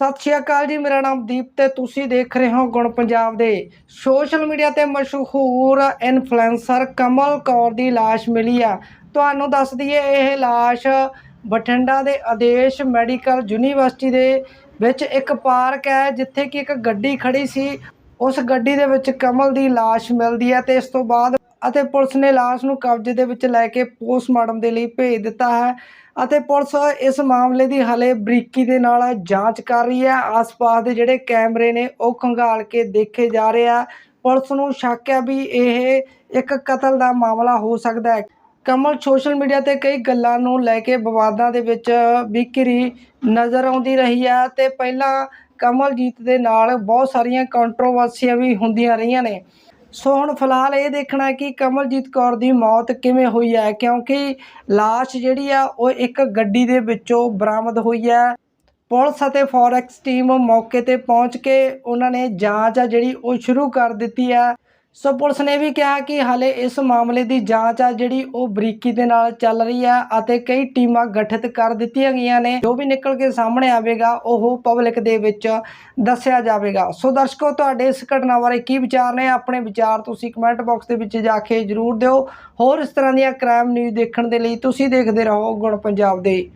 ਸਤਿ ਸ਼੍ਰੀ ਅਕਾਲ ਜੀ, ਮੇਰਾ ਨਾਮ ਦੀਪ ਤੇ ਤੁਸੀਂ ਦੇਖ ਰਹੇ ਹੋ ਗੁਣ ਪੰਜਾਬ ਦੇ। ਸੋਸ਼ਲ ਮੀਡੀਆ ਤੇ ਮਸ਼ਹੂਰ ਇਨਫਲੂਐਂਸਰ ਕਮਲ ਕੌਰ ਦੀ ਲਾਸ਼ ਮਿਲੀ ਆ। ਤੁਹਾਨੂੰ ਦੱਸ ਦਈਏ, ਇਹ ਲਾਸ਼ ਬਠਿੰਡਾ ਦੇ ਆਦੇਸ਼ ਮੈਡੀਕਲ ਯੂਨੀਵਰਸਿਟੀ ਦੇ ਵਿੱਚ ਇੱਕ ਪਾਰਕ ਹੈ, ਜਿੱਥੇ ਕਿ ਇੱਕ ਗੱਡੀ ਖੜੀ ਸੀ। ਉਸ ਗੱਡੀ ਦੇ ਵਿੱਚ ਕਮਲ ਦੀ ਲਾਸ਼ ਮਿਲਦੀ ਹੈ ਤੇ ਇਸ ਤੋਂ ਬਾਅਦ ਅਤੇ ਪੁਲਿਸ ਨੇ ਲਾਸ਼ ਨੂੰ ਕਬਜ਼ੇ ਦੇ ਵਿੱਚ ਲੈ ਕੇ ਪੋਸਟਮਾਰਟਮ ਦੇ ਲਈ ਭੇਜ ਦਿੱਤਾ ਹੈ ਅਤੇ ਪੁਲਿਸ ਇਸ ਮਾਮਲੇ ਦੀ ਹਲੇ ਬਰੀਕੀ ਦੇ ਨਾਲ ਜਾਂਚ ਕਰ ਰਹੀ ਹੈ। ਆਸ-ਪਾਸ ਦੇ ਜਿਹੜੇ ਕੈਮਰੇ ਨੇ ਉਹ ਖੰਗਾਲ ਕੇ ਦੇਖੇ ਜਾ ਰਹੇ ਆ। ਪੁਲਿਸ ਨੂੰ ਸ਼ੱਕ ਹੈ ਵੀ ਇਹ ਇੱਕ ਕਤਲ ਦਾ ਮਾਮਲਾ ਹੋ ਸਕਦਾ ਹੈ। ਕਮਲ ਸੋਸ਼ਲ ਮੀਡੀਆ ਤੇ ਕਈ ਗੱਲਾਂ ਨੂੰ ਲੈ ਕੇ ਵਿਵਾਦਾਂ ਦੇ ਵਿੱਚ ਵਿਕਰੀ ਨਜ਼ਰ ਆਉਂਦੀ ਰਹੀ ਹੈ ਤੇ ਪਹਿਲਾਂ ਕਮਲਜੀਤ ਦੇ ਨਾਲ ਬਹੁਤ ਸਾਰੀਆਂ ਕੰਟਰੋਵਰਸੀਆਂ ਵੀ ਹੁੰਦੀਆਂ ਰਹੀਆਂ ਨੇ। ਸੋ ਹੁਣ ਫਿਲਹਾਲ ਇਹ ਦੇਖਣਾ ਕਿ ਕਮਲਜੀਤ ਕੌਰ ਦੀ ਮੌਤ ਕਿਵੇਂ ਹੋਈ ਹੈ, ਕਿਉਂਕਿ ਲਾਸ਼ ਜਿਹੜੀ ਆ, ਉਹ ਇੱਕ ਗੱਡੀ ਦੇ ਵਿੱਚੋਂ ਬਰਾਮਦ ਹੋਈ ਹੈ। ਪੁਲਿਸ ਅਤੇ ਫੋਰੈਕਸ ਟੀਮ ਮੌਕੇ ਤੇ ਪਹੁੰਚ ਕੇ ਉਹਨਾਂ ਨੇ ਜਾਂਚ ਆ ਜਿਹੜੀ ਉਹ ਸ਼ੁਰੂ ਕਰ ਦਿੱਤੀ ਹੈ। ਸੋ ਪੁਲਿਸ ਨੇ ਵੀ ਕਿਹਾ ਕਿ ਹਾਲੇ ਇਸ ਮਾਮਲੇ ਦੀ ਜਾਂਚ ਆ ਜਿਹੜੀ ਉਹ ਬਰੀਕੀ ਦੇ ਨਾਲ ਚੱਲ ਰਹੀ ਹੈ ਅਤੇ ਕਈ ਟੀਮਾਂ ਗਠਿਤ ਕਰ ਦਿੱਤੀਆਂ ਗਈਆਂ ਨੇ। ਜੋ ਵੀ ਨਿਕਲ ਕੇ ਸਾਹਮਣੇ ਆਵੇਗਾ, ਉਹ ਪਬਲਿਕ ਦੇ ਵਿੱਚ ਦੱਸਿਆ ਜਾਵੇਗਾ। ਸੋ ਦਰਸ਼ਕੋ, ਤੁਹਾਡੇ ਇਸ ਘਟਨਾ ਬਾਰੇ ਕੀ ਵਿਚਾਰ ਨੇ? ਆਪਣੇ ਵਿਚਾਰ ਤੁਸੀਂ ਕਮੈਂਟ ਬਾਕਸ ਦੇ ਵਿੱਚ ਜਾ ਕੇ ਜਰੂਰ ਦਿਓ। ਹੋਰ ਇਸ ਤਰ੍ਹਾਂ ਦੀਆਂ ਕ੍ਰਾਈਮ ਨਿਊਜ਼ ਦੇਖਣ ਦੇ ਲਈ ਤੁਸੀਂ ਦੇਖਦੇ ਰਹੋ ਗੁਣ ਪੰਜਾਬ ਦੇ